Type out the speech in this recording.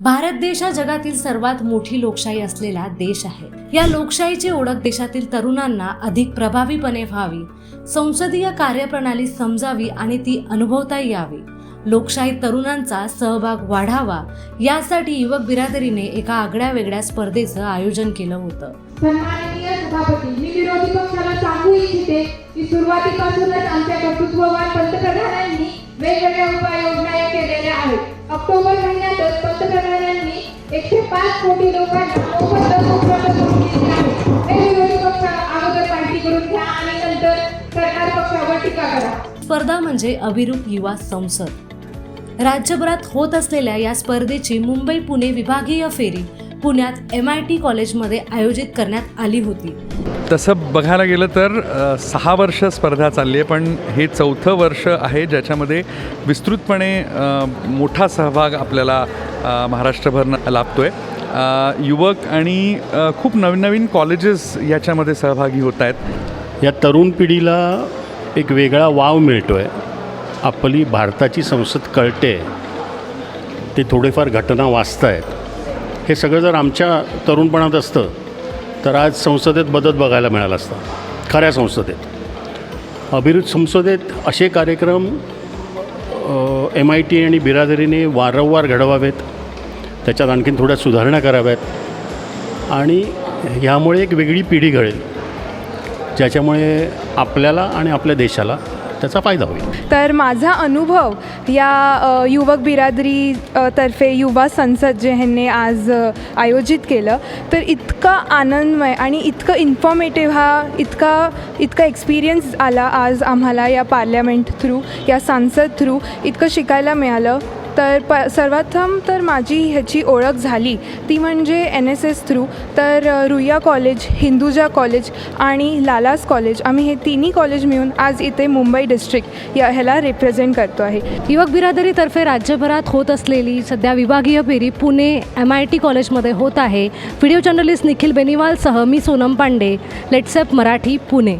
भारत देश हा जगातील सर्वात मोठी लोकशाही असलेला देश आहे. या लोकशाहीची ओळख देशातील तरुणांना अधिक प्रभावीपणे व्हावी संसदीय कार्यप्रणाली समजावी आणि ती अनुभवता यावी. लोकशाही तरुणांचा सहभाग वाढावा यासाठी युवक बिरादरीने एका आगळ्या वेगळ्या स्पर्धेचं आयोजन केलं होतं. सन्माननीय सभापती मी विरोधी पक्षाला सांगू इच्छिते की सुरुवातीपासूनच आमच्या कर्तृत्ववान पंतप्रधानांनी वेगवेगळ्या उपाययोजना या एकशे पाच कोटी लोकांना मोफत उपलब्ध करून दिली आहे. हे विरोधी पक्ष अगोदर माहिती करून घ्या आणि नंतर सरकार पक्षावर टीका करा. स्पर्धा म्हणजे अभिरूप युवा संसद. राज्यभरात होत असलेल्या या स्पर्धेची मुंबई पुणे विभागीय फेरी पुण्यात एम आय टी कॉलेजमध्ये आयोजित करण्यात आली होती. तसं बघायला गेलं तर सहा वर्ष स्पर्धा चालली आहे पण हे चौथं वर्ष आहे ज्याच्यामध्ये विस्तृतपणे मोठा सहभाग आपल्याला महाराष्ट्रभर लाभतो आहे युवक आणि खूप नवीन नवीन कॉलेजेस याच्यामध्ये सहभागी होत आहेत. या तरुण पिढीला एक वेगळा वाव मिळतो आहे आपली भारताची संसद कळते. ते थोडेफार घटना वाचत आहेत हे सगळं जर आमच्या तरुणपणात असतं तर आज संसदेत बदल बघायला मिळालं असतं. खऱ्या संसदेत. अभिरुच संसदेत असे कार्यक्रम एम आय टी आणि बिरादरीने वारंवार घडवावेत. त्याच्यात आणखीन थोड्या सुधारणा कराव्यात. आणि ह्यामुळे एक वेगळी पिढी घडेल ज्याच्यामुळे आपल्याला आणि आपल्या देशाला त्याचा फायदा होईल. तर माझा अनुभव या युवक बिरादरी तर्फे युवा संसद जे ह्यांनी आज आयोजित केलं तर इतका आनंदमय आणि इतकं इन्फॉर्मेटिव्ह हा इतका इतका एक्सपिरियन्स आला आज आम्हाला या पार्लमेंट थ्रू या संसद थ्रू इतकं शिकायला मिळालं. तर प सर्वप्रथम तर माझी ह्याची ओळख झाली. ती म्हणजे एन एस एस थ्रू तर रुईया कॉलेज हिंदुजा कॉलेज आणि लालास कॉलेज आम्ही हे तिन्ही कॉलेज मिळून आज इथे मुंबई डिस्ट्रिक्ट या ह्याला रिप्रेझेंट करतो आहे. युवक बिरादरीतर्फे राज्यभरात होत असलेली सध्या विभागीय फेरी पुणे एम आय टी कॉलेजमध्ये होत आहे. व्हिडिओ जर्नलिस्ट निखिल बेनिवालसह मी सोनम पांडे. लेट्सअप मराठी पुणे.